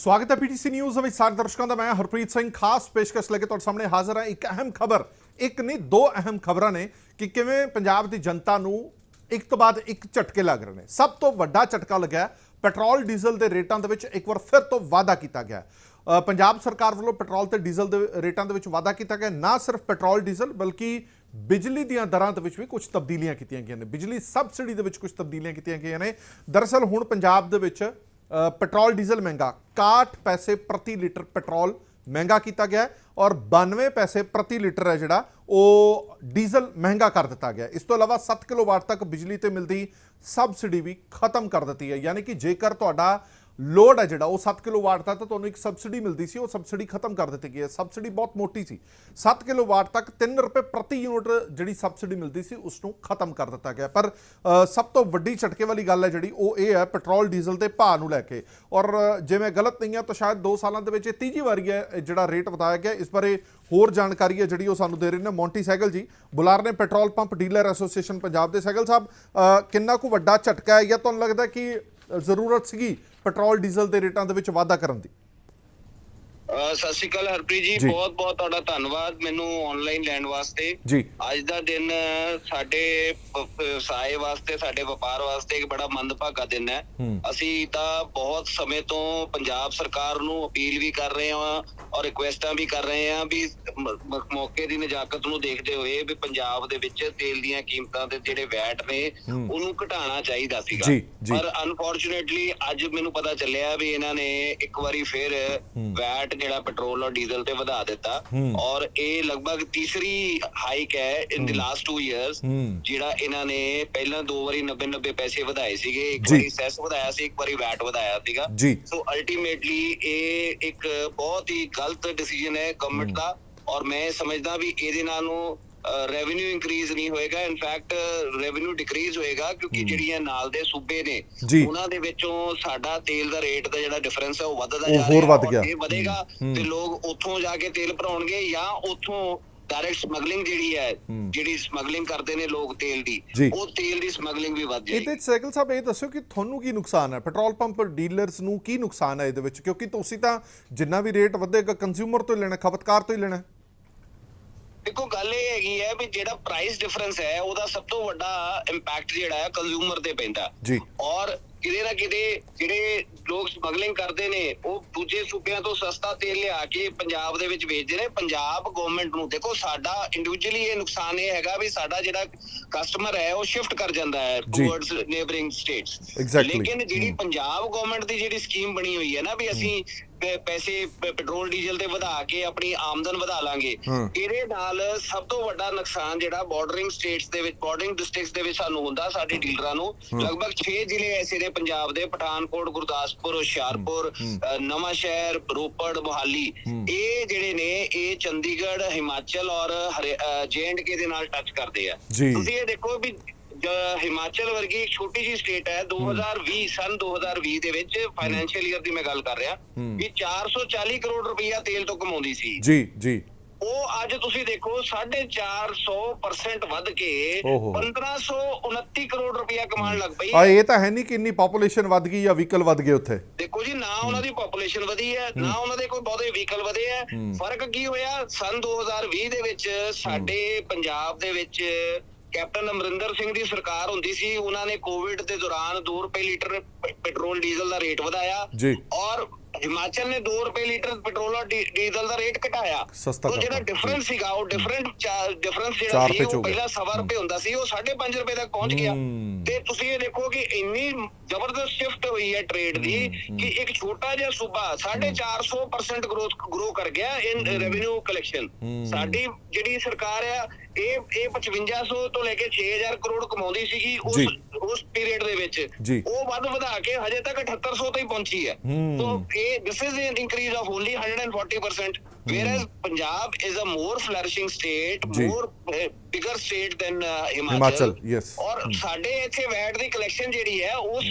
ਸਵਾਗਤ ਹੈ PTC news ਵਿੱਚ ਸਾਰੇ ਦਰਸ਼ਕਾਂ ਦਾ। ਮੈਂ ਹਰਪ੍ਰੀਤ ਸਿੰਘ ਖਾਸ ਪੇਸ਼ਕਸ਼ ਲੈ ਕੇ ਤੁਹਾਡੇ ਸਾਹਮਣੇ ਹਾਜ਼ਰ ਹਾਂ। ਇੱਕ ਅਹਿਮ ਖਬਰ, ਇੱਕ ਨਹੀਂ, ਦੋ ਅਹਿਮ ਖਬਰਾਂ ਨੇ ਕਿ ਕਿਵੇਂ ਪੰਜਾਬ ਦੀ ਜਨਤਾ ਨੂੰ ਇੱਕ ਤੋਂ ਬਾਅਦ ਇੱਕ ਝਟਕੇ ਲੱਗ ਰਹੇ ਨੇ। ਸਭ ਤੋਂ ਵੱਡਾ ਝਟਕਾ ਲੱਗਿਆ ਪੈਟਰੋਲ ਡੀਜ਼ਲ ਦੇ ਰੇਟਾਂ ਦੇ ਵਿੱਚ ਇੱਕ ਵਾਰ ਫਿਰ ਤੋਂ ਵਾਅਦਾ ਕੀਤਾ ਗਿਆ। ਪੰਜਾਬ ਸਰਕਾਰ ਵੱਲੋਂ ਪੈਟਰੋਲ ਤੇ ਡੀਜ਼ਲ ਦੇ ਰੇਟਾਂ ਦੇ ਵਿੱਚ ਵਾਅਦਾ ਕੀਤਾ ਗਿਆ। ਨਾ ਸਿਰਫ ਪੈਟਰੋਲ ਡੀਜ਼ਲ, ਬਲਕਿ ਬਿਜਲੀ ਦੀਆਂ ਦਰਾਂ ਦੇ ਵਿੱਚ ਵੀ ਕੁਝ ਤਬਦੀਲੀਆਂ ਕੀਤੀਆਂ ਗਈਆਂ ਨੇ। ਬਿਜਲੀ ਸਬਸਿਡੀ ਦੇ ਵਿੱਚ ਕੁਝ ਤਬਦੀਲੀਆਂ ਕੀਤੀਆਂ ਗਈਆਂ ਨੇ। ਦਰਅਸਲ ਹੁਣ ਪੰਜਾਬ ਦੇ ਵਿੱਚ ਅ, ਪੈਟਰੋਲ ਡੀਜ਼ਲ ਮਹਿੰਗਾ 61 ਪੈਸੇ ਪ੍ਰਤੀ ਲੀਟਰ ਪੈਟਰੋਲ ਮਹਿੰਗਾ ਕੀਤਾ ਗਿਆ ਹੈ ਔਰ 92 ਪੈਸੇ ਪ੍ਰਤੀ ਲੀਟਰ ਹੈ ਜਿਹੜਾ ਉਹ ਡੀਜ਼ਲ ਮਹਿੰਗਾ ਕਰ ਦਿੱਤਾ ਗਿਆ ਹੈ। ਇਸ ਤੋਂ ਇਲਾਵਾ 7 ਕਿਲੋਵਾਟ ਤੱਕ ਬਿਜਲੀ ਤੇ ਮਿਲਦੀ ਸਬਸਿਡੀ ਵੀ ਖਤਮ ਕਰ ਦਿੱਤੀ ਹੈ ਯਾਨੀ ਕਿ ਜੇਕਰ ਤੁਹਾਡਾ ਲੋਡ ਹੈ ਜਿਹੜਾ, ਉਹ 7 ਕਿਲੋਵਾਟ ਦਾ ਤਾਂ ਤੁਹਾਨੂੰ ਇੱਕ ਸਬਸਿਡੀ ਮਿਲਦੀ ਸੀ, ਉਹ ਸਬਸਿਡੀ ਖਤਮ ਕਰ ਦਿੱਤੀ ਗਈ ਹੈ। ਸਬਸਿਡੀ ਬਹੁਤ ਮੋਟੀ ਸੀ। 7 ਕਿਲੋਵਾਟ ਤੱਕ 3 ਰੁਪਏ ਪ੍ਰਤੀ ਯੂਨਿਟ ਜਿਹੜੀ ਸਬਸਿਡੀ ਮਿਲਦੀ ਸੀ ਉਸ ਨੂੰ ਖਤਮ ਕਰ ਦਿੱਤਾ ਗਿਆ। ਪਰ ਸਭ ਤੋਂ ਵੱਡੀ ਝਟਕੇ ਵਾਲੀ ਗੱਲ ਹੈ ਜਿਹੜੀ, ਉਹ ਇਹ ਹੈ ਪੈਟਰੋਲ, ਡੀਜ਼ਲ ਦੇ ਭਾਅ ਨੂੰ ਲੈ ਕੇ। ਔਰ, ਜੇ ਮੈਂ ਗਲਤ ਨਹੀਂ ਹਾਂ, ਤਾਂ ਸ਼ਾਇਦ 2 ਸਾਲਾਂ ਦੇ ਵਿੱਚ ਇਹ ਤੀਜੀ ਵਾਰੀ ਹੈ ਜਿਹੜਾ ਰੇਟ ਵਧਾਇਆ ਗਿਆ। ਇਸ ਬਾਰੇ ਹੋਰ ਜਾਣਕਾਰੀ ਹੈ ਜਿਹੜੀ ਉਹ ਸਾਨੂੰ ਦੇ ਰਹੇ ਨੇ ਮੌਂਟੀ ਸਾਈਕਲ ਜੀ। ਬੁਲਾਰ ਨੇ petrol pump dealer association Punjab ਦੇ ਸਾਈਕਲ ਸਾਹਿਬ। ਕਿੰਨਾ ਕੁ ਵੱਡਾ ਝਟਕਾ ਹੈ? ਜਾਂ ਤੁਹਾਨੂੰ ਲੱਗਦਾ ਕਿ ਜ਼ਰੂਰਤ ਸੀਗੀ ਪੈਟਰੋਲ ਡੀਜ਼ਲ ਦੇ ਰੇਟਾਂ ਦੇ ਵਿੱਚ ਵਾਧਾ ਕਰਨ ਦੀ। ਸਤਿ ਸ਼੍ਰੀ ਅਕਾਲ ਹਰਪ੍ਰੀਤ ਜੀ ਜੀ। ਬਹੁਤ ਬਹੁਤ ਤੁਹਾਡਾ ਧੰਨਵਾਦ ਮੈਨੂੰ ਆਨਲਾਈਨ ਲੈਣ ਵਾਸਤੇ ਜੀ ਅੱਜ ਦਾ ਦਿਨ ਸਾਡੇ ਵਿਵਸਾਏ ਵਾਸਤੇ ਸਾਡੇ ਵਪਾਰ ਵਾਸਤੇ ਇੱਕ ਬੜਾ ਮੰਦਭਾਗਾ ਦਿਨ ਹੈ ਹੂੰ। ਅਸੀਂ ਤਾਂ ਬਹੁਤ ਸਮੇਂ ਤੋਂ ਪੰਜਾਬ ਸਰਕਾਰ ਨੂੰ ਅਪੀਲ ਵੀ ਕਰ ਰਹੇ ਹਾਂ ਔਰ ਰਿਕੁਐਸਟਾਂ ਵੀ ਕਰ ਰਹੇ ਹਾਂ ਵੀ ਮ- ਮ- ਮੌਕੇ ਦੀ ਨਜਾਕਤ ਨੂੰ ਦੇਖਦੇ ਹੋਏ ਵੀ ਪੰਜਾਬ ਦੇ ਵਿੱਚ ਤੇਲ ਦੀਆਂ ਕੀਮਤਾਂ ਦੇ ਜਿਹੜੇ ਵੈਟ ਨੇ ਹੂੰ। ਉਹਨੂੰ ਘਟਾਉਣਾ ਚਾਹੀਦਾ ਸੀਗਾ ਜੀ, ਜੀ। ਪਰ ਅਨਫੋਰਚੂਨੇਟਲੀ ਅੱਜ ਮੈਨੂੰ ਪਤਾ ਚੱਲਿਆ ਵੀ ਇਹਨਾਂ ਨੇ ਇੱਕ ਵਾਰੀ ਫਿਰ ਵੈਟ ਜਿਹੜਾ ਪੈਟਰੋਲ ਔਰ ਡੀਜ਼ਲ ਤੇ ਵਧਾ ਦਿੱਤਾ। ਔਰ ਇਹ ਲਗਭਗ ਤੀਸਰੀ ਹਾਈਕ ਹੈ ਇਨ ਦੀ ਲਾਸਟ 2 ਇਅਰਸ। ਜਿਹੜਾ ਇਹਨਾਂ ਨੇ ਪਹਿਲਾਂ ਦੋ ਵਾਰੀ 90 90 ਪੈਸੇ ਵਧਾਏ ਸੀਗੇ ਇੱਕ। ਵਾਰੀ ਸੈਸ ਵਧਾਇਆ ਸੀ ਇੱਕ ਵਾਰੀ ਵੈਟ ਵਧਾਇਆ ਸੀਗਾ ਸੋ ਅਲਟੀਮੇਟਲੀ ਇਹ ਇੱਕ ਬਹੁਤ ਹੀ ਗਲਤ ਡਿਸੀਜਨ ਹੈ ਗਵਰਨਮੈਂਟ ਦਾ ਔਰ ਮੈਂ ਸਮਝਦਾ ਵੀ ਇਹਦੇ ਨਾਲ ਨੂੰ ਰੈਵਨਿਊ ਇਨਕਰੀਜ਼ ਨਹੀਂ ਹੋਏਗਾ ਇਨਫੈਕਟ ਰੈਵਨਿਊ ਡਿਕਰੀਜ਼ ਹੋਏਗਾ ਕਿਉਂਕਿ ਜਿਹੜੀਆਂ ਨਾਲ ਦੇ ਸੂਬੇ ਨੇ। ਉਹਨਾਂ ਦੇ ਵਿੱਚੋਂ ਸਾਡਾ ਤੇਲ ਦਾ ਰੇਟ ਦਾ ਜਿਹੜਾ ਡਿਫਰੈਂਸ ਹੈ ਉਹ ਵੱਧਦਾ ਜਾ ਹੋਰ ਰਿਹਾ ਵੱਧ ਗਿਆ। ਇਹ ਵਧੇਗਾ ਹੂੰ। ਤੇ ਲੋਕ ਉੱਥੋਂ ਜਾ ਕੇ ਤੇਲ ਭਰਾਉਣਗੇ ਜਾਂ ਉੱਥੋਂ ਡਾਇਰੈਕਟ ਸਮਗਲਿੰਗ ਜਿਹੜੀ ਹੈ ਹੂੰ। ਜਿਹੜੀ ਸਮਗਲਿੰਗ ਕਰਦੇ ਨੇ ਲੋਕ ਤੇਲ ਦੀ। ਉਹ ਤੇਲ ਦੀ ਸਮਗਲਿੰਗ ਵੀ ਵੱਧ ਜਾਏਗੀ ਇਹਦੇ ਸਾਈਕਲ ਸਾਹਿਬ ਇਹ ਦੱਸੋ ਕਿ ਤੁਹਾਨੂੰ ਕੀ ਨੁਕਸਾਨ ਹੈ ਪੈਟਰੋਲ ਪੰਪ ਡੀਲਰਸ ਨੂੰ ਕੀ ਨੁਕਸਾਨ ਹੈ ਇਹਦੇ ਵਿੱਚ ਕਿਉਂਕਿ ਤੁਸੀਂ ਤਾਂ ਜਿੰਨਾ ਵੀ ਰੇਟ ਵਧੇਗਾ ਕੰਜ਼ਿਊਮਰ ਤੋਂ ਹੀ ਲੈਣਾ ਖਪਤਕਾਰ ਤੋਂ ਹੀ ਲੈਣਾ ਦੇਖੋ ਗੱਲ ਇਹ ਹੈਗੀ ਹੈ ਵੀ ਜਿਹੜਾ ਪ੍ਰਾਈਸ ਡਿਫਰੈਂਸ ਹੈ ਉਹਦਾ ਸਭ ਤੋਂ ਵੱਡਾ ਇੰਪੈਕਟ ਜਿਹੜਾ ਹੈ ਕੰਜ਼ਿਊਮਰ ਤੇ ਪੈਂਦਾ। ਜੀ। ਔਰ ਕਿਤੇ ਨਾ ਕਿਤੇ ਜਿਹੜੇ ਲੋਕ ਸਮਗਲਿੰਗ ਕਰਦੇ ਨੇ ਉਹ ਦੂਜੇ ਸੂਬਿਆਂ ਤੋਂ ਸਸਤਾ ਤੇਲ ਲਿਆ ਕੇ ਪੰਜਾਬ ਦੇ ਵਿੱਚ ਵੇਚਦੇ ਨੇ। ਪੰਜਾਬ ਗਵਰਨਮੈਂਟ ਨੂੰ ਦੇਖੋ ਸਾਡਾ ਇੰਡੀਵਿਜੂਅਲੀ ਇਹ ਨੁਕਸਾਨ ਇਹ ਹੈਗਾ ਵੀ ਸਾਡਾ ਜਿਹੜਾ ਕਸਟਮਰ ਹੈ ਉਹ ਸ਼ਿਫਟ ਕਰ ਜਾਂਦਾ ਹੈ। Towards neighbouring states. ਲੇਕਿਨ ਜਿਹੜੀ ਪੰਜਾਬ ਗਵਰਨਮੈਂਟ ਦੀ ਜਿਹੜੀ ਸਕੀਮ ਬਣੀ ਹੋਈ ਹੈ ਨਾ ਵੀ ਅਸੀਂ ਪੈ- ਪੈਸੇ ਪ- ਪੈਟਰੋਲ ਡੀਜ਼ਲ ਤੇ ਵਧਾ ਕੇ ਆਪਣੀ ਆਮਦਨ ਵਧਾ ਲਾਂਗੇ। ਹਾਂ। ਇਹਦੇ ਨਾਲ ਸਭ ਤੋਂ ਵੱਡਾ ਨੁਕਸਾਨ ਜਿਹੜਾ ਬਾਰਡਰਿੰਗ ਸਟੇਟਸ ਦੇ ਵਿੱਚ ਬਾਰਡਰਿੰਗ ਡਿਸਟ੍ਰਿਕਟਸ ਦੇ ਵਿੱਚ ਸਾਨੂੰ ਹੁੰਦਾ ਸਾਡੇ ਡੀਲਰਾਂ ਨੂੰ। ਲਗਭਗ 6 ਜ਼ਿਲ੍ਹੇ ਐਸੇ ਨੇ ਪੰਜਾਬ ਦੇ ਪਠਾਨਕੋਟ ਗੁਰਦਾਸਪੁਰ ਹੁਸ਼ਿਆਰਪੁਰ ਅ, ਨਵਾਂ ਸ਼ਹਿਰ ਰੋਪੜ ਮੁਹਾਲੀ। ਇਹ ਜਿਹੜੇ ਨੇ ਇਹ ਚੰਡੀਗੜ੍ਹ ਹਿਮਾਚਲ ਔਰ ਜੇਐਂਡਕੇ ਦੇ ਨਾਲ ਟੱਚ ਕਰਦੇ ਆ। ਜੀ। ਤੁਸੀਂ ਇਹ ਦੇਖੋ ਵੀ ਹਿਮਾਚਲ ਵਰਗੀ ਇੱਕ ਛੋਟੀ ਜੀ ਸਟੇਟ ਹੈ 2020 ਸਨ 2020 ਦੇ ਵਿੱਚ ਫਾਈਨੈਂਸ਼ੀਅਲ ਈਅਰ ਦੀ ਮੈਂ ਗੱਲ ਕਰ ਰਿਹਾ ਵੀ 440 ਕਰੋੜ ਰੁਪਈਆ ਤੇਲ ਤੋਂ ਕਮਾਉਂਦੀ ਸੀ। ਜੀ ਜੀ। ਉਹ ਅੱਜ ਤੁਸੀਂ ਦੇਖੋ 450% ਵੱਧ ਕੇ ਓਹੋ। 1529 ਕਰੋੜ ਰੁਪਇਆ ਕਮਾਉਣ ਲੱਗ ਪਈ ਆ ਇਹ ਤਾਂ ਹੈ ਨਹੀਂ ਕਿ ਇੰਨੀ ਪੋਪੂਲੇਸ਼ਨ ਵੱਧ ਗਈ ਜਾਂ ਵਹੀਕਲ ਵੱਧ ਗਏ ਉੱਥੇ। ਦੇਖੋ ਜੀ ਨਾ ਉਹਨਾਂ ਦੀ ਪੋਪੂਲੇਸ਼ਨ ਵਧੀ ਹੈ ਨਾ ਉਹਨਾਂ ਦੇ ਕੋਈ ਬਹੁਤੇ ਵਹੀਕਲ ਵਧੇ ਹੈ। ਫ਼ਰਕ ਕੀ ਹੋਇਆ? ਸਨ 2020 ਦੇ ਵਿੱਚ ਸਾਡੇ ਪੰਜਾਬ ਦੇ ਵਿੱਚ ਕੈਪਟਨ ਅਮਰਿੰਦਰ ਸਿੰਘ ਦੀ ਸਰਕਾਰ ਹੁੰਦੀ ਸੀ ਉਹਨਾਂ ਨੇ ਕੋਵਿਡ ਦੇ ਦੌਰਾਨ 2 ਰੁਪਏ ਲੀਟਰ ਪੈਟਰੋਲ ਡੀਜ਼ਲ ਦਾ ਰੇਟ ਵਧਾਇਆ ਜੀ। ਔਰ ਹਿਮਾਚਲ ਨੇ 2 ਰੁਪਏ ਲੀਟਰ ਪੈਟਰੋਲ ਔਰ ਡੀਜ਼ਲ ਦਾ ਰੇਟ ਘਟਾਇਆ ਸਸਤਾ ਉਹ ਜਿਹੜਾ। ਡਿਫਰੈਂਸ ਸੀਗਾ ਉਹ ਡਿਫਰੈਂਟ ਡਿਫਰੈਂਸ ਜਿਹੜਾ ਸੀ ਉਹ। ਪਹਿਲਾਂ ਸਵਾ ਰੁਪਏ ਹੁੰਦਾ ਸੀ ਉਹ 5.5 ਰੁਪਏ ਤੱਕ ਪਹੁੰਚ ਗਿਆ। ਤੇ ਤੁਸੀਂ ਇਹ ਦੇਖੋ ਕਿ ਇੰਨੀ ਜ਼ਬਰਦਸਤ ਸ਼ਿਫਟ ਹੋਈ ਹੈ ਟ੍ਰੇਡ ਦੀ ਕਿ ਇੱਕ ਛੋਟਾ ਜਿਹਾ ਸੂਬਾ 450% ਗਰੋਥ ਗਰੋ ਕਰ ਗਿਆ ਇਨ ਰੈਵਨਿਊ ਕਲੈਕਸ਼ਨ ਸਾਡੀ ਜਿਹੜੀ ਸਰਕਾਰ ਆ ਇਹ ਇਹ 5500 ਤੋਂ ਲੈ ਕੇ 6000 ਕਰੋੜ ਕਮਾਉਂਦੀ ਸੀਗੀ ਉਸ। ਉਸ ਪੀਰੀਅਡ ਦੇ ਵਿੱਚ। ਉਹ ਵੱਧ ਵਧਾ ਕੇ ਹਜੇ ਤੱਕ 7800 ਤੇ ਹੀ ਪਹੁੰਚੀ ਹੈ ਹੂੰ। ਸੋ ਇਹ this is an increase of only 140% whereas punjab is a more flourishing state ਜੀ। more uh, bigger state than uh, Himachal, yes. ਔਰ ਸਾਡੇ ਇੱਥੇ ਵੈਟ ਦੀ ਕਲੈਕਸ਼ਨ ਜਿਹੜੀ ਹੈ ਉਸ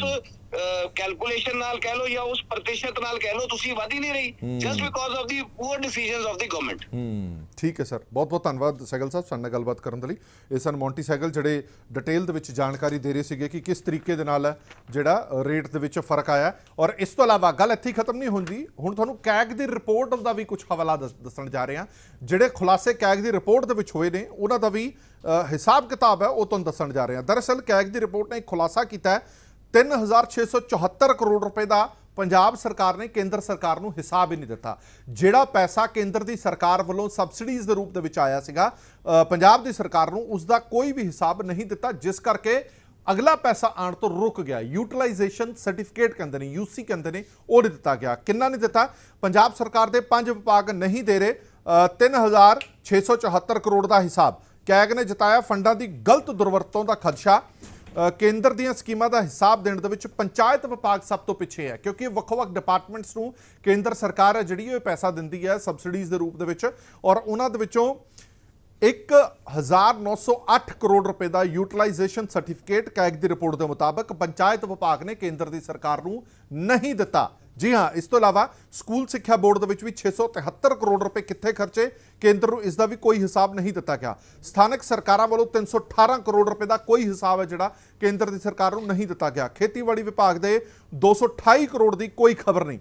ਕੈਲਕੂਲੇਸ਼ਨ ਨਾਲ ਕਹਿ ਲਓ ਜਾਂ ਉਸ ਪ੍ਰਤੀਸ਼ਤ ਨਾਲ ਕਹਿ ਲਓ ਤੁਸੀਂ ਵਧ ਹੀ ਨਹੀਂ ਰਹੀ just because of the poor decisions of the government ਹੂੰ ਠੀਕ ਹੈ ਸਰ। ਬਹੁਤ ਬਹੁਤ ਧੰਨਵਾਦ ਸੈਗਲ ਸਾਹਿਬ ਸਾਡੇ ਨਾਲ ਗੱਲਬਾਤ ਕਰਨ ਦੇ ਲਈ। ਇਹ ਸਨ ਮੌਂਟੀ ਸੈਗਲ ਜਿਹੜੇ ਡਿਟੇਲ ਦੇ ਵਿੱਚ ਜਾਣਕਾਰੀ ਦੇ ਰਹੇ ਸੀਗੇ ਕਿ ਕਿਸ ਤਰੀਕੇ ਦੇ ਨਾਲ ਜਿਹੜਾ ਰੇਟ ਦੇ ਵਿੱਚ ਫ਼ਰਕ ਆਇਆ ਔਰ ਇਸ ਤੋਂ ਇਲਾਵਾ ਗੱਲ ਇੱਥੇ ਖਤਮ ਨਹੀਂ ਹੁੰਦੀ। ਹੁਣ ਤੁਹਾਨੂੰ ਕੈਗ ਦੀ ਰਿਪੋਰਟ ਦਾ ਵੀ ਕੁਝ ਹਵਾਲਾ ਦੱਸ- ਦੱਸਣ ਜਾ ਰਹੇ ਹਾਂ। ਜਿਹੜੇ ਖੁਲਾਸੇ ਕੈਗ ਦੀ ਰਿਪੋਰਟ ਦੇ ਵਿੱਚ ਹੋਏ ਨੇ ਉਹਨਾਂ ਦਾ ਵੀ ਹਿਸਾਬ ਕਿਤਾਬ ਹੈ ਉਹ ਤੁਹਾਨੂੰ ਦੱਸਣ ਜਾ ਰਹੇ ਹਾਂ। ਦਰਅਸਲ ਕੈਗ ਦੀ ਰਿਪੋਰਟ ਨੇ ਇੱਕ ਖੁਲਾਸਾ ਕੀਤਾ ਹੈ 3674 ਕਰੋੜ ਰੁਪਏ ਦਾ ਪੰਜਾਬ ਸਰਕਾਰ ਨੇ ਕੇਂਦਰ ਸਰਕਾਰ ਨੂੰ ਹਿਸਾਬ ਹੀ ਨਹੀਂ ਦਿੱਤਾ। ਜਿਹੜਾ ਪੈਸਾ ਕੇਂਦਰ ਦੀ ਸਰਕਾਰ ਵੱਲੋਂ ਸਬਸਿਡੀਜ਼ ਦੇ ਰੂਪ ਦੇ ਵਿੱਚ ਆਇਆ ਸੀਗਾ ਪੰਜਾਬ ਦੀ ਸਰਕਾਰ ਨੂੰ ਉਸ ਦਾ ਕੋਈ ਵੀ ਹਿਸਾਬ ਨਹੀਂ ਦਿੱਤਾ ਜਿਸ ਕਰਕੇ ਅਗਲਾ ਪੈਸਾ ਆਉਣ ਤੋਂ ਰੁਕ ਗਿਆ। ਯੂਟਿਲਾਈਜੇਸ਼ਨ ਸਰਟੀਫਿਕੇਟ ਕਹਿੰਦੇ ਨੇ ਯੂਸੀ ਕਹਿੰਦੇ ਨੇ ਉਹ ਨਹੀਂ ਦਿੱਤਾ ਗਿਆ। ਕਿੰਨਾ ਨਹੀਂ ਦਿੱਤਾ? ਪੰਜਾਬ ਸਰਕਾਰ ਦੇ ਪੰਜ ਵਿਭਾਗ ਨਹੀਂ ਦੇ ਰਹੇ ਅ, 3674 ਕਰੋੜ ਦਾ ਹਿਸਾਬ। ਕੈਗ ਨੇ ਜਤਾਇਆ ਫੰਡਾਂ ਦੀ ਗਲਤ ਦੁਰਵਰਤੋਂ ਦਾ ਖਦਸ਼ਾ। ਕੇਂਦਰ ਦੀਆਂ ਸਕੀਮਾਂ ਦਾ ਹਿਸਾਬ ਦੇਣ ਦੇ ਵਿੱਚ ਪੰਚਾਇਤ ਵਿਭਾਗ ਸਭ ਤੋਂ ਪਿੱਛੇ ਹੈ, ਕਿਉਂਕਿ ਵੱਖ-ਵੱਖ ਡਿਪਾਰਟਮੈਂਟਸ ਨੂੰ ਕੇਂਦਰ ਸਰਕਾਰ ਹੈ ਜਿਹੜੀ ਉਹ ਪੈਸਾ ਦਿੰਦੀ ਹੈ ਸਬਸਿਡੀਜ਼ ਦੇ ਰੂਪ ਦੇ ਵਿੱਚ ਔਰ ਉਹਨਾਂ ਦੇ ਵਿੱਚੋਂ 1908 ਕਰੋੜ ਰੁਪਏ ਦਾ ਯੂਟਿਲਾਈਜੇਸ਼ਨ ਸਰਟੀਫਿਕੇਟ ਕੈਗ ਦੀ ਰਿਪੋਰਟ ਦੇ ਮੁਤਾਬਕ ਪੰਚਾਇਤ ਵਿਭਾਗ ਨੇ ਕੇਂਦਰ ਦੀ ਸਰਕਾਰ ਨੂੰ ਨਹੀਂ ਦਿੱਤਾ। ਜੀ ਹਾਂ, ਇਸ ਤੋਂ ਇਲਾਵਾ ਸਕੂਲ ਸਿੱਖਿਆ ਬੋਰਡ ਦੇ ਵਿੱਚ ਵੀ 673 ਕਰੋੜ ਰੁਪਏ ਕਿੱਥੇ ਖਰਚੇ, ਕੇਂਦਰ ਨੂੰ ਇਸ ਦਾ ਵੀ ਕੋਈ ਹਿਸਾਬ ਨਹੀਂ ਦਿੱਤਾ ਗਿਆ। ਸਥਾਨਕ ਸਰਕਾਰਾਂ ਵੱਲੋਂ 318 ਕਰੋੜ ਰੁਪਏ ਦਾ ਕੋਈ ਹਿਸਾਬ ਹੈ ਜਿਹੜਾ ਕੇਂਦਰ ਦੀ ਸਰਕਾਰ ਨੂੰ ਨਹੀਂ ਦਿੱਤਾ ਗਿਆ। ਖੇਤੀਬਾੜੀ ਵਿਭਾਗ ਦੇ 228 ਕਰੋੜ ਦੀ ਕੋਈ ਖਬਰ ਨਹੀਂ।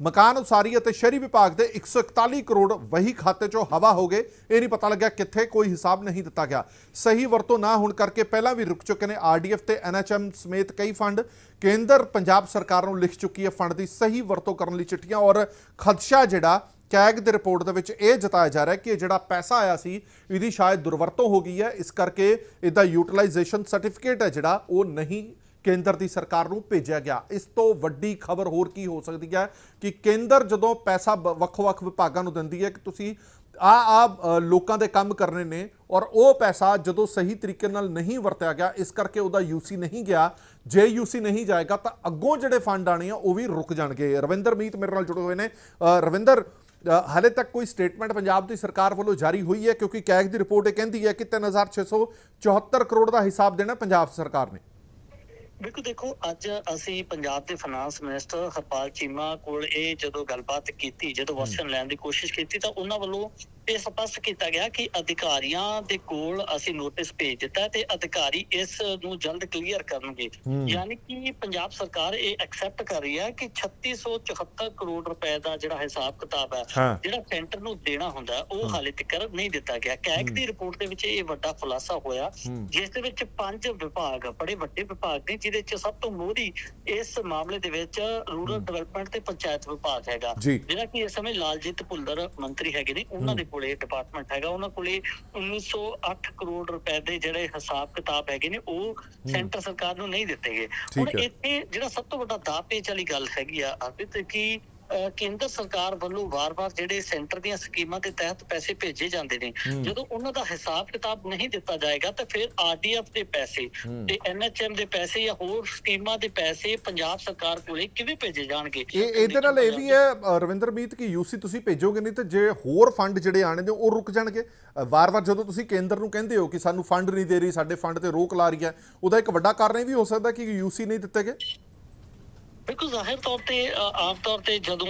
ਮਕਾਨ ਉਸਾਰੀ ਅਤੇ ਸ਼ਹਿਰੀ ਵਿਭਾਗ ਦੇ 141 ਕਰੋੜ ਵਹੀ ਖਾਤੇ 'ਚੋਂ ਹਵਾ ਹੋ ਗਏ। ਇਹ ਨਹੀਂ ਪਤਾ ਲੱਗਿਆ ਕਿੱਥੇ ਕੋਈ ਹਿਸਾਬ ਨਹੀਂ ਦਿੱਤਾ ਗਿਆ। ਸਹੀ ਵਰਤੋਂ ਨਾ ਹੋਣ ਕਰਕੇ ਪਹਿਲਾਂ ਵੀ ਰੁਕ ਚੁੱਕੇ ਨੇ ਆਰਡੀਐਫ ਤੇ ਐਨਐਚਐਮ ਸਮੇਤ ਕਈ ਫੰਡ। ਕੇਂਦਰ ਪੰਜਾਬ ਸਰਕਾਰ ਨੂੰ ਲਿਖ ਚੁੱਕੀ ਹੈ ਫੰਡ ਦੀ ਸਹੀ ਵਰਤੋਂ ਕਰਨ ਲਈ ਚਿੱਠੀਆਂ ਔਰ ਖਦਸ਼ਾ ਜਿਹੜਾ ਕੈਗ ਦੇ ਰਿਪੋਰਟ ਦੇ ਵਿੱਚ ਇਹ ਜਤਾਇਆ ਜਾ ਰਿਹਾ ਕਿ ਇਹ ਜਿਹੜਾ ਪੈਸਾ ਆਇਆ ਸੀ, ਇਹਦੀ ਸ਼ਾਇਦ ਦੁਰਵਰਤੋਂ ਹੋ ਗਈ ਹੈ। ਇਸ ਕਰਕੇ ਇਹਦਾ ਯੂਟਿਲਾਈਜੇਸ਼ਨ ਸਰਟੀਫਿਕੇਟ ਹੈ ਜਿਹੜਾ, ਉਹ ਨਹੀਂ ਕੇਂਦਰ ਦੀ ਸਰਕਾਰ ਨੂੰ ਭੇਜਿਆ ਗਿਆ। ਇਸ ਤੋਂ ਵੱਡੀ ਖਬਰ ਹੋਰ ਕੀ ਹੋ ਸਕਦੀ ਹੈ ਕਿ ਕੇਂਦਰ ਜਦੋਂ ਪੈਸਾ ਬ- ਵੱਖ-ਵੱਖ ਵਿਭਾਗਾਂ ਨੂੰ ਦਿੰਦੀ ਹੈ ਕਿ ਤੁਸੀਂ ਆ ਆ ਲੋਕਾਂ ਦੇ ਕੰਮ ਕਰਨੇ ਨੇ ਔਰ ਉਹ ਪੈਸਾ ਜਦੋਂ ਸਹੀ ਤਰੀਕੇ ਨਾਲ ਨਹੀਂ ਵਰਤਿਆ ਗਿਆ, ਇਸ ਕਰਕੇ ਉਹਦਾ ਯੂਸੀ ਨਹੀਂ ਗਿਆ, ਜੇ ਯੂਸੀ ਨਹੀਂ ਜਾਏਗਾ ਤਾਂ ਅੱਗੋਂ ਜਿਹੜੇ ਫੰਡ ਆਣੇ ਆ ਉਹ ਵੀ ਰੁਕ ਜਾਣਗੇ। ਰਵਿੰਦਰ ਮੀਤ ਮੇਰੇ ਨਾਲ ਜੁੜੇ ਹੋਏ ਨੇ। ਰਵਿੰਦਰ ਹਾਲੇ ਤੱਕ ਕੋਈ ਸਟੇਟਮੈਂਟ ਪੰਜਾਬ ਦੀ ਸਰਕਾਰ ਵੱਲੋਂ ਜਾਰੀ ਹੋਈ ਹੈ ਕਿਉਂਕਿ ਕੈਗ ਦੀ ਰਿਪੋਰਟ ਇਹ ਕਹਿੰਦੀ ਹੈ ਕਿ 3674 ਕਰੋੜ ਦਾ ਹਿਸਾਬ ਦੇਣਾ ਪੰਜਾਬ ਸਰਕਾਰ ਨੇ। ਬਿਲਕੁਲ ਦੇਖੋ ਅੱਜ ਅਸੀਂ ਪੰਜਾਬ ਦੇ ਫਾਈਨਾਂਸ ਮਿਨਿਸਟਰ ਹਰਪਾਲ ਚੀਮਾ ਕੋਲ ਇਹ ਜਦੋਂ ਗੱਲਬਾਤ ਕੀਤੀ ਜਦੋਂ ਵਰਸ਼ਨ ਲੈਣ ਦੀ ਕੋਸ਼ਿਸ਼ ਕੀਤੀ ਤਾਂ ਉਹਨਾਂ ਵੱਲੋਂ ਇਹ ਸਪਸ਼ਟ ਕੀਤਾ ਗਿਆ ਕਿ ਅਧਿਕਾਰੀਆਂ ਦੇ ਕੋਲ ਅਸੀਂ ਨੋਟਿਸ ਭੇਜ ਦਿੱਤਾ ਤੇ ਅਧਿਕਾਰੀ ਇਸ ਨੂੰ ਜਲਦ ਕਲੀਅਰ ਕਰਨਗੇ। ਯਾਨੀ ਕਿ ਪੰਜਾਬ ਸਰਕਾਰ ਇਹ ਐਕਸੈਪਟ ਕਰ ਰਹੀ ਹੈ ਕਿ 3674 ਕਰੋੜ ਰੁਪਏ ਦਾ ਜਿਹੜਾ ਹਿਸਾਬ ਕਿਤਾਬ ਹੈ। ਜਿਹੜਾ ਸੈਂਟਰ ਨੂੰ ਦੇਣਾ ਹੁੰਦਾ ਉਹ ਹਾਲੇ ਤੱਕ ਨਹੀਂ ਦਿੱਤਾ ਗਿਆ ਕੈਗ ਦੀ ਰਿਪੋਰਟ ਦੇ ਵਿੱਚ ਇਹ ਵੱਡਾ ਖੁਲਾਸਾ ਹੋਇਆ। ਜਿਸ ਦੇ ਵਿੱਚ ਪੰਜ ਵਿਭਾਗ ਬੜੇ ਵੱਡੇ ਵਿਭਾਗ ਨੇ ਜਿਹਦੇ ਚ ਸਭ ਤੋਂ ਮੋਹਰੀ ਇਸ ਮਾਮਲੇ ਦੇ ਵਿੱਚ ਰੂਰਲ ਡਿਵੈਲਪਮੈਂਟ ਤੇ ਪੰਚਾਇਤ ਵਿਭਾਗ ਹੈਗਾ। ਜਿਹੜਾ ਕਿ ਇਸ ਸਮੇਂ ਲਾਲਜੀਤ ਭੁੱਲਰ ਮੰਤਰੀ ਹੈਗੇ ਨੇ ਉਹਨਾਂ ਦੇ ਕੋਲੇ ਡਿਪਾਰਟਮੈਂਟ ਹੈਗਾ ਉਹਨਾਂ ਕੋਲੇ 1908 ਕਰੋੜ ਰੁਪਏ ਦੇ ਜਿਹੜੇ ਹਿਸਾਬ ਕਿਤਾਬ ਹੈਗੇ ਨੇ ਉਹ ਸੈਂਟਰ ਸਰਕਾਰ ਨੂੰ ਨਹੀਂ ਦਿੱਤੇ ਗਏ ਹੁਣ। ਇੱਥੇ ਜਿਹੜਾ ਸਭ ਤੋਂ ਵੱਡਾ ਦਾਅ ਪੇਚ ਵਾਲੀ ਗੱਲ ਹੈਗੀ ਆ ਅਰਪਿਤ ਕਿ ਕੇਂਦਰ ਸਰਕਾਰ ਵੱਲੋਂ ਵਾਰ-ਵਾਰ ਜਿਹੜੇ ਸੈਂਟਰ ਦੀਆਂ ਸਕੀਮਾਂ ਦੇ ਤਹਿਤ ਪੈਸੇ ਭੇਜੇ ਜਾਂਦੇ ਨੇ ਜਦੋਂ ਉਹਨਾਂ ਦਾ ਹਿਸਾਬ ਕਿਤਾਬ ਨਹੀਂ ਦਿੱਤਾ ਜਾਏਗਾ ਤਾਂ ਫਿਰ ਆਰਡੀਐਫ ਦੇ ਪੈਸੇ ਤੇ ਐਨਐਚਐਮ ਦੇ ਪੈਸੇ ਜਾਂ ਹੋਰ ਸਕੀਮਾਂ ਦੇ ਪੈਸੇ ਪੰਜਾਬ ਸਰਕਾਰ ਕੋਲੇ ਕਿਵੇਂ ਭੇਜੇ ਜਾਣਗੇ? ਇਹ ਇਹਦੇ ਨਾਲ ਇਹ ਵੀ ਹੈ ਰਵਿੰਦਰ ਮੀਤ ਕਿ ਯੂਸੀ ਤੁਸੀਂ ਭੇਜੋਗੇ ਨਹੀਂ ਤੇ ਜੇ ਹੋਰ ਫੰਡ ਜਿਹੜੇ ਆਣੇ ਨੇ ਉਹ ਰੁਕ ਜਾਣਗੇ। ਵਾਰ-ਵਾਰ ਜਦੋਂ ਤੁਸੀਂ ਕੇਂਦਰ ਨੂੰ ਕਹਿੰਦੇ ਹੋ ਕਿ ਸਾਨੂੰ ਫੰਡ ਨਹੀਂ ਦੇ ਰਹੀ ਸਾਡੇ ਫੰਡ ਤੇ ਰੋਕ ਲਾ ਰਹੀ ਹੈ ਉਹਦਾ ਇੱਕ ਵੱਡਾ ਕਾਰਨ ਇਹ ਵੀ ਹੋ ਸਕਦਾ ਕਿ ਯੂਸੀ ਨਹੀਂ ਦਿੱਤੇ ਗਏ? ਬਿਲਕੁਲ ਜ਼ਾਹਿਰ ਤੌਰ ਤੇ ਆਮ ਤੌਰ ਤੇ ਜਦੋਂ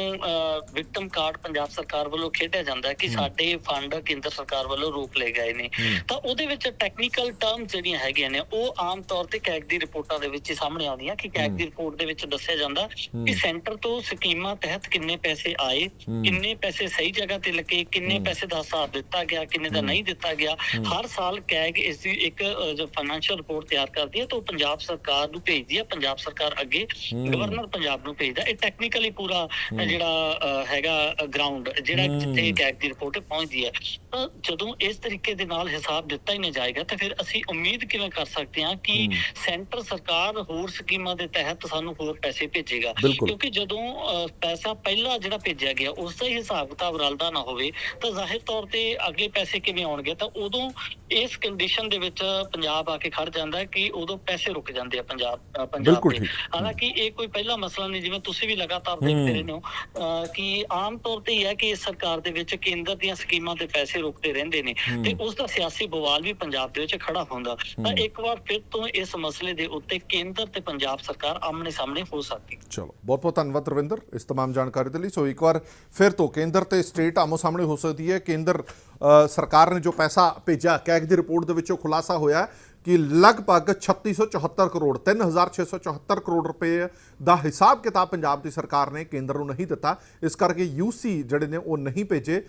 ਵਿਕਟਮ ਕਾਰਡ ਪੰਜਾਬ ਸਰਕਾਰ ਵੱਲੋਂ ਖੇਡਿਆ ਜਾਂਦਾ ਹੈ ਕਿ ਸਾਡੇ ਫੰਡ ਕੇਂਦਰ ਸਰਕਾਰ ਵੱਲੋਂ ਰੋਕ ਲਏ ਗਏ ਨੇ। ਤਾਂ ਉਹਦੇ ਵਿੱਚ ਟੈਕਨੀਕਲ ਟਰਮ ਜਿਹੜੀਆਂ ਹੈਗੀਆਂ ਨੇ ਉਹ ਆਮ ਤੌਰ ਤੇ ਕੈਗ ਦੀ ਰਿਪੋਰਟਾਂ ਦੇ ਵਿੱਚ ਸਾਹਮਣੇ ਆਉਂਦੀਆਂ ਕਿ ਕੈਗ ਦੀ ਰਿਪੋਰਟ ਦੇ ਵਿੱਚ ਦੱਸਿਆ ਜਾਂਦਾ ਕਿ ਸੈਂਟਰ ਤੋਂ ਸਕੀਮਾਂ ਤਹਿਤ ਕਿੰਨੇ ਪੈਸੇ ਆਏ ਕਿੰਨੇ ਪੈਸੇ ਸਹੀ ਜਗ੍ਹਾ ਤੇ ਲੱਗੇ ਕਿੰਨੇ ਪੈਸੇ ਦਾ ਹਿਸਾਬ ਦਿੱਤਾ ਗਿਆ ਕਿੰਨੇ ਦਾ ਨਹੀਂ ਦਿੱਤਾ ਗਿਆ। ਹਰ ਸਾਲ ਕੈਗ ਇਸ ਦੀ ਇੱਕ ਜੋ ਫਾਈਨੈਂਸ਼ੀਅਲ ਰਿਪੋਰਟ ਤਿਆਰ ਕਰਦੀ ਹੈ ਤਾਂ ਉਹ ਪੰਜਾਬ ਸਰਕਾਰ ਨੂੰ ਭੇਜਦੀ ਹੈ ਪੰਜਾਬ ਸਰਕਾਰ ਅੱਗੇ ਗਵਰਨਰ ਪੰਜਾਬ ਨੂੰ ਭੇਜਦਾ। ਇਹ ਟੈਕਨੀਕਲੀ ਪੂਰਾ ਜਿਹੜਾ ਹੈਗਾ ਗਰਾਊਂਡ ਜਿਹੜਾ ਜਿੱਥੇ ਕੈਗ ਦੀ ਰਿਪੋਰਟ ਪਹੁੰਚਦੀ ਹੈ। ਤਾਂ ਜਦੋਂ ਇਸ ਤਰੀਕੇ ਦੇ ਨਾਲ ਹਿਸਾਬ ਦਿੱਤਾ ਹੀ ਨਹੀਂ ਜਾਏਗਾ ਤਾਂ ਫਿਰ ਅਸੀਂ ਉਮੀਦ ਕਿਵੇਂ ਕਰ ਸਕਦੇ ਹਾਂ ਕਿ ਸੈਂਟਰ ਸਰਕਾਰ ਹੋਰ ਸਕੀਮਾਂ ਦੇ ਤਹਿਤ ਸਾਨੂੰ ਹੋਰ ਪੈਸੇ ਭੇਜੇਗਾ। ਕਿਉਂਕਿ ਜਦੋਂ ਪੈਸਾ ਪਹਿਲਾਂ ਜਿਹੜਾ ਭੇਜਿਆ ਗਿਆ ਉਸ ਦਾ ਹੀ ਹਿਸਾਬ ਕਿਤਾਬ ਰਲਦਾ ਨਾ ਹੋਵੇ ਤਾਂ ਜ਼ਾਹਿਰ ਤੌਰ ਤੇ ਅਗਲੇ ਪੈਸੇ ਕਿਵੇਂ ਆਉਣਗੇ ਤਾਂ ਉਦੋਂ ਇਸ ਕੰਡੀਸ਼ਨ ਦੇ ਵਿੱਚ ਪੰਜਾਬ ਆ ਕੇ ਖੜ ਜਾਂਦਾ ਕਿ ਉਦੋਂ ਪੈਸੇ ਰੁਕ ਜਾਂਦੇ ਆ ਪੰਜਾਬ ਪੰਜਾਬ ਦੇ। ਹਾਲਾਂਕਿ ਇਹ ਕੋਈ ਪਹਿਲਾ ਪਹਿਲਾ ਮਸਲਾ ਨਹੀਂ ਜਿਵੇਂ ਤੁਸੀਂ ਵੀ ਲਗਾਤਾਰ ਦੇਖਦੇ ਰਹਿੰਦੇ ਹੋ ਕਿ ਆਮ ਤੌਰ ਤੇ ਇਹ ਹੈ ਕਿ ਸਰਕਾਰ ਦੇ ਵਿੱਚ ਕੇਂਦਰ ਦੀਆਂ ਸਕੀਮਾਂ ਤੇ ਪੈਸੇ ਰੁਕਦੇ ਰਹਿੰਦੇ ਨੇ ਤੇ ਉਸ ਦਾ ਸਿਆਸੀ ਬਵਾਲ ਵੀ ਪੰਜਾਬ ਦੇ ਵਿੱਚ ਖੜਾ ਹੁੰਦਾ। ਤਾਂ ਇੱਕ ਵਾਰ ਫਿਰ ਤੋਂ ਇਸ ਮਸਲੇ ਦੇ ਉੱਤੇ ਕੇਂਦਰ ਤੇ ਪੰਜਾਬ ਸਰਕਾਰ ਆਮਣੇ ਸਾਹਮਣੇ ਹੋ ਸਕਦੀ ਚਲੋ ਬਹੁਤ ਬਹੁਤ ਧੰਨਵਾਦ ਰਵਿੰਦਰ ਇਸ ਤਮਾਮ ਜਾਣਕਾਰੀ ਦੇ ਲਈ। ਸੋ ਇੱਕ ਵਾਰ ਫਿਰ ਤੋਂ ਕੇਂਦਰ ਤੇ ਸਟੇਟ ਆਮੋ ਸਾਹਮਣੇ ਹੋ ਸਕਦੀ ਹੈ। ਕੇਂਦਰ ਸਰਕਾਰ ਨੇ ਜੋ ਪੈਸਾ ਭੇਜਿਆ ਕੈਗ ਦੀ ਰਿਪੋਰਟ ਦੇ ਵਿੱਚੋਂ ਖੁਲਾਸਾ ਹੋਇਆ ਕਿ ਲਗਭਗ 3674 ਕਰੋੜ 3674 ਕਰੋੜ ਰੁਪਏ ਦਾ ਹਿਸਾਬ ਕਿਤਾਬ ਪੰਜਾਬ ਦੀ ਸਰਕਾਰ ਨੇ ਕੇਂਦਰ ਨੂੰ ਨਹੀਂ ਦਿੱਤਾ। ਇਸ ਕਰਕੇ ਯੂਸੀ ਜਿਹੜੇ ਨੇ ਉਹ ਨਹੀਂ ਭੇਜੇ।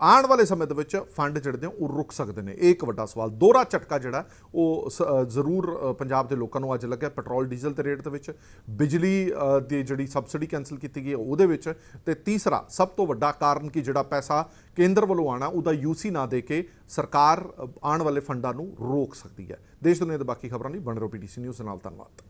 ਆਉਣ ਵਾਲੇ ਸਮੇਂ ਦੇ ਵਿੱਚ ਫੰਡ ਜਿਹੜੇ ਨੇ ਉਹ ਰੁਕ ਸਕਦੇ ਨੇ। ਇਹ ਇੱਕ ਵੱਡਾ ਸਵਾਲ। ਦੋਹਰਾ ਝਟਕਾ ਜਿਹੜਾ, ਉਹ ਸ- ਜ਼ਰੂਰ ਪੰਜਾਬ ਦੇ ਲੋਕਾਂ ਨੂੰ ਅੱਜ ਲੱਗਿਆ ਪੈਟਰੋਲ, ਡੀਜ਼ਲ ਦੇ ਰੇਟ ਦੇ ਵਿੱਚ। ਬਿਜਲੀ ਦੀ ਜਿਹੜੀ ਸਬਸਿਡੀ ਕੈਨਸਲ ਕੀਤੀ ਗਈ ਹੈ, ਉਹਦੇ ਵਿੱਚ। ਤੇ ਤੀਸਰਾ, ਸਭ ਤੋਂ ਵੱਡਾ ਕਾਰਨ ਕਿ ਜਿਹੜਾ ਪੈਸਾ ਕੇਂਦਰ ਵੱਲੋਂ ਆਣਾ, ਉਹਦਾ ਯੂਸੀ ਨਾ ਦੇ ਕੇ ਸਰਕਾਰ ਆਉਣ ਵਾਲੇ ਫੰਡਾਂ ਨੂੰ ਰੋਕ ਸਕਦੀ ਹੈ। ਦੇਸ਼ ਦੁਨੀਆ ਦੇ ਬਾਕੀ ਖਬਰਾਂ ਲਈ ਬਣ ਰਹੋ ਪੀਟੀਸੀ ਨਿਊਜ਼ ਦੇ ਨਾਲ ਧੰਨਵਾਦ।